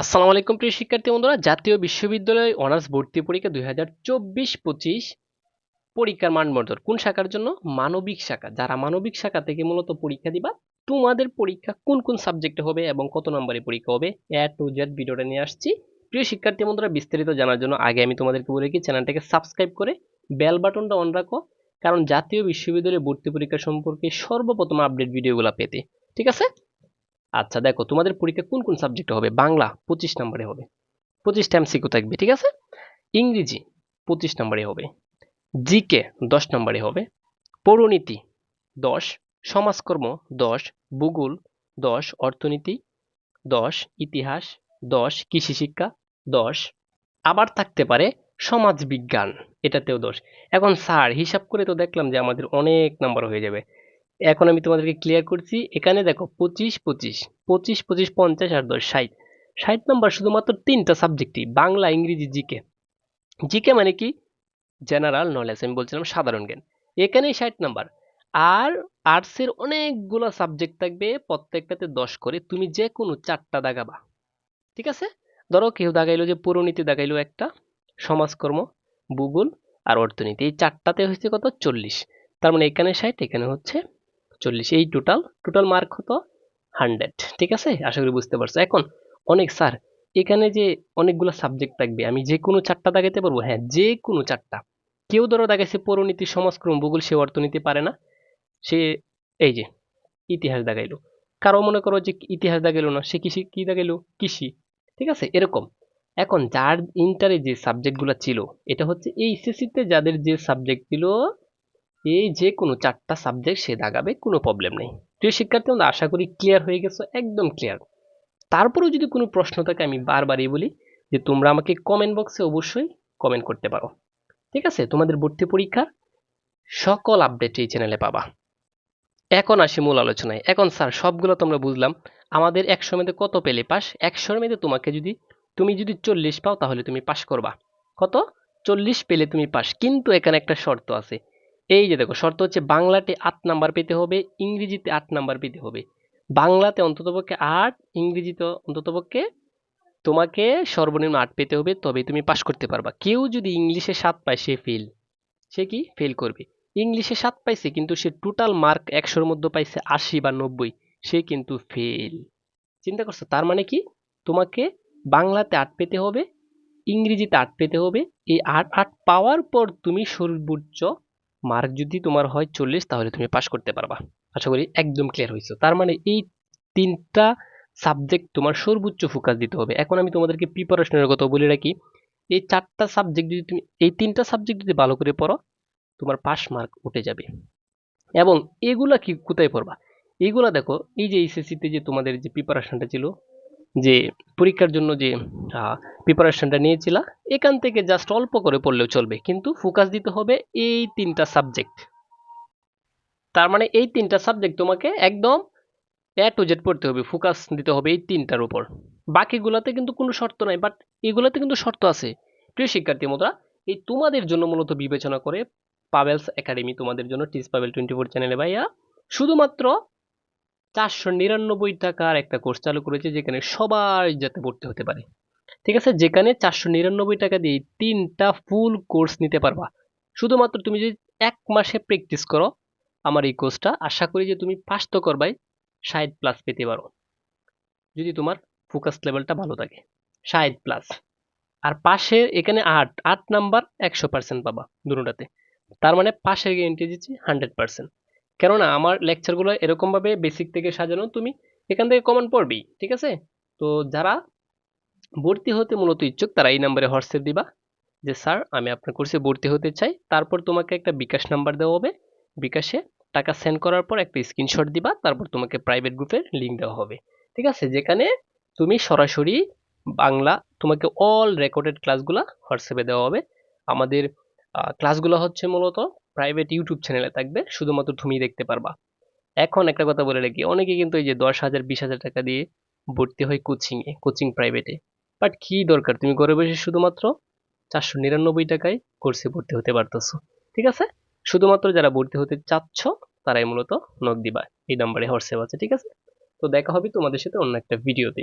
আসসালামু আলাইকুম প্রিয় শিক্ষার্থী বন্ধুরা, জাতীয় বিশ্ববিদ্যালয় অনার্স ভর্তি পরীক্ষা দুই হাজার চব্বিশ পঁচিশ পরীক্ষার মানবন্ধন কোন শাখার জন্য? মানবিক শাখা। যারা মানবিক শাখা থেকে মূলত পরীক্ষা দিবা, তোমাদের পরীক্ষা কোন কোন সাবজেক্টে হবে এবং কত নম্বরে পরীক্ষা হবে এ টু জেড ভিডিওটা নিয়ে আসছি। প্রিয় শিক্ষার্থী বন্ধুরা, বিস্তারিত জানার জন্য আগে আমি তোমাদেরকে বলে কি চ্যানেলটাকে সাবস্ক্রাইব করে বেল বাটনটা অন রাখো, কারণ জাতীয় বিশ্ববিদ্যালয়ে ভর্তি পরীক্ষা সম্পর্কে সর্বপ্রথম আপডেট ভিডিওগুলো পেতে। ঠিক আছে? আচ্ছা দেখো, তোমাদের পরীক্ষা কোন কোন সাবজেক্টে হবে? বাংলা পঁচিশ নম্বরে হবে। পঁচিশটা এমসিকিউ থাকবে, ঠিক আছে? ইংরেজি পঁচিশ নম্বরে হবে। জিকে দশ নম্বরে হবে। পৌরনীতি দশ, সমাজকর্ম দশ, ভূগোল দশ, অর্থনীতি দশ, ইতিহাস দশ, কৃষি শিক্ষা দশ। আবার থাকতে পারে সমাজবিজ্ঞান, এটাতেও দশ। এখন স্যার হিসাব করে তো দেখলাম যে আমাদের অনেক নাম্বার হয়ে যাবে। এখন আমি তোমাদেরকে ক্লিয়ার করছি, এখানে দেখো পঁচিশ পঁচিশ পঁচিশ পঁচিশ, পঞ্চাশ আর দশ, ষাট। ষাট নাম্বার শুধুমাত্র তিনটা সাবজেক্টই বাংলা, ইংরেজি, জিকে। জিকে মানে কি? জেনারেল নলেজ আমি বলছিলাম সাধারণ জ্ঞান। এখানেই ষাট নাম্বার আর আর্টসের অনেকগুলো সাবজেক্ট থাকবে, প্রত্যেকটাতে দশ করে, তুমি যে কোনো চারটা দাগাবা ঠিক আছে? ধরো কেউ দাগাইলো যে পুরনীতি দাগাইলো একটা, সমাজকর্ম, ভূগোল আর অর্থনীতি। এই চারটাতে হচ্ছে কত? চল্লিশ। তার মানে এখানে ষাট, এখানে হচ্ছে চল্লিশ, এই টোটাল টোটাল মার্ক হতো হান্ড্রেড ঠিক আছে? আশা করি বুঝতে পারছ। এখন, অনেক স্যার এখানে যে অনেকগুলো সাবজেক্ট থাকবে, আমি যে কোনো চারটা দাগাইতে পারব? হ্যাঁ যে কোনো চারটা। কেউ ধরো দাগাইছে পৌরনীতি সমাজক্রম ভূগোল, সে অর্থনীতি পারে না। সে, এই যে, ইতিহাস দাগাইলো। কারও মনে করো যে ইতিহাস দাগাইলো না, সে কৃষি, কি দাগাইলো? কৃষি, ঠিক আছে? এরকম। এখন যার ইন্টারে যে সাবজেক্টগুলো ছিল, এটা হচ্ছে এই এসএসসিতে যাদের যে সাবজেক্ট ছিল এই যে কোনো চারটা সাবজেক্ট সে দাগাবে, কোনো প্রবলেম নেই। প্রিয় শিক্ষার্থী আমরা আশা করি ক্লিয়ার হয়ে গেছো, একদম ক্লিয়ার তারপরেও যদি কোনো প্রশ্ন থাকে, আমি বারবারই বলি যে তোমরা আমাকে কমেন্ট বক্সে অবশ্যই কমেন্ট করতে পারো। ঠিক আছে? তোমাদের ভর্তি পরীক্ষার সকল আপডেট এই চ্যানেলে পাবা। এখন আসি মূল আলোচনায়। এখন স্যার সবগুলো তোমরা বুঝলাম। আমাদের একশো মেয়েতে কত পেলে পাস একশোর মেয়েতে তোমাকে যদি, তুমি যদি চল্লিশ পাও, তাহলে তুমি পাস করবা। কত? চল্লিশ পেলে তুমি পাস কিন্তু এখানে একটা শর্ত আছে। এই যে দেখো, শর্ত হচ্ছে বাংলাতে আট নাম্বার পেতে হবে, ইংরেজিতে আট নাম্বার পেতে হবে। বাংলাতে অন্ততপক্ষে আট, ইংরেজিতে অন্ততপক্ষে তোমাকে সর্বনিম্ন আট পেতে হবে তবে তুমি পাশ করতে পারবা। কেউ যদি ইংলিশে সাত পায়, সে ফেল সে কি? ফেল করবে। ইংলিশে সাত পাইছে, কিন্তু সে টোটাল মার্ক একশোর মধ্যে পাইছে আশি বা নব্বই, সে কিন্তু ফেল চিন্তা করছ? তার মানে কি? তোমাকে বাংলাতে আট পেতে হবে, ইংরেজিতে আট পেতে হবে। এই আট আট পাওয়ার পর তুমি সর্বোচ্চ মার্ক যদি তোমার হয় চল্লিশ, তাহলে তুমি পাশ করতে পারবা। আশা করি একদম ক্লিয়ার হয়েছে। তার মানে এই তিনটা সাবজেক্ট তোমার সর্বোচ্চ ফোকাস দিতে হবে। এখন আমি তোমাদেরকে প্রিপারেশনের কথা বলে রাখি। এই চারটা সাবজেক্ট যদি তুমি, এই তিনটা সাবজেক্ট যদি ভালো করে পড়ো, তোমার পাস মার্ক উঠে যাবে। এবং এগুলা কি কোথায় পড়বা? এইগুলা দেখো, এই যে এইচএসসিতে যে তোমাদের যে প্রিপারেশনটা ছিল যে পরীক্ষার জন্য যে প্রিপারেশনটা নিয়েছিলা, এখান থেকে জাস্ট অল্প করে পড়লেও চলবে। কিন্তু ফোকাস দিতে হবে এই তিনটা সাবজেক্ট তার মানে এই তিনটা সাবজেক্ট তোমাকে একদম এ টু জেড পড়তে হবে ফোকাস দিতে হবে এই তিনটার উপর। বাকিগুলোতে কিন্তু কোনো শর্ত নাই বাট এগুলোতে কিন্তু শর্ত আছে। প্রিয় শিক্ষার্থী মোদরা এই তোমাদের জন্য মূলত বিবেচনা করে পাবেলস একাডেমি তোমাদের জন্য টিস পাবেল টোয়েন্টি ফোর চ্যানেলে ভাইয়া, শুধুমাত্র চারশো নিরানব্বই টাকার একটা কোর্স চালু করেছে, যেখানে সবাই যাতে পড়তে হতে পারে। ঠিক আছে? যেখানে চারশো নিরানব্বই টাকা দিয়ে তিনটা ফুল কোর্স নিতে পারবা। শুধুমাত্র তুমি যদি এক মাসে প্র্যাকটিস করো, আমার এই কোর্সটা আশা করি যে তুমি পাস তো করবাই, ষাট প্লাস পেতে পারো। যদি তোমার ফোকাস লেভেলটা ভালো থাকে, ষাট প্লাস আর পাশের এখানে আট আট নাম্বার একশো পার্সেন্ট পাবা দুটাতে তার মানে পাশের গ্যারেন্টি দিচ্ছি হান্ড্রেড পার্সেন্ট কেননা আমার লেকচারগুলো এরকমভাবে বেসিক থেকে সাজানো তুমি এখান থেকে কমন পড়বেই ঠিক আছে? তো যারা ভর্তি হতে মূলত ইচ্ছুক, তারা এই নাম্বারে হোয়াটসঅ্যাপ দিবা যে, স্যার, আমি আপনার কোর্সে ভর্তি হতে চাই। তারপর তোমাকে একটা বিকাশ নাম্বার দেওয়া হবে। বিকাশে টাকা সেন্ড করার পর একটা স্ক্রিনশট দিবা, তারপর তোমাকে প্রাইভেট গ্রুপের লিঙ্ক দেওয়া হবে। ঠিক আছে? যেখানে তুমি সরাসরি বাংলা, তোমাকে অল রেকর্ডেড ক্লাসগুলো হোয়াটসঅ্যাপে দেওয়া হবে। আমাদের ক্লাসগুলো হচ্ছে মূলত প্রাইভেট ইউটিউব চ্যানেলে থাকবে, শুধুমাত্র তুমি দেখতে পারবা। এখন একটা কথা বলে রাখি, অনেকে কিন্তু এই যে দশ হাজার, বিশ হাজার টাকা দিয়ে ভর্তি হয় কোচিংয়ে কোচিং প্রাইভেটে বাট কি দরকার? তুমি ঘরে বসে শুধুমাত্র চারশো নিরানব্বই টাকায় কোর্সে ভর্তি হতে পারতেছো। ঠিক আছে? শুধুমাত্র যারা ভর্তি হতে চাচ্ছ, তারাই মূলত নক দিবা। এই নাম্বারে হোয়াটসঅ্যাপ আছে, ঠিক আছে? তো দেখা হবে তোমাদের সাথে অন্য একটা ভিডিওতে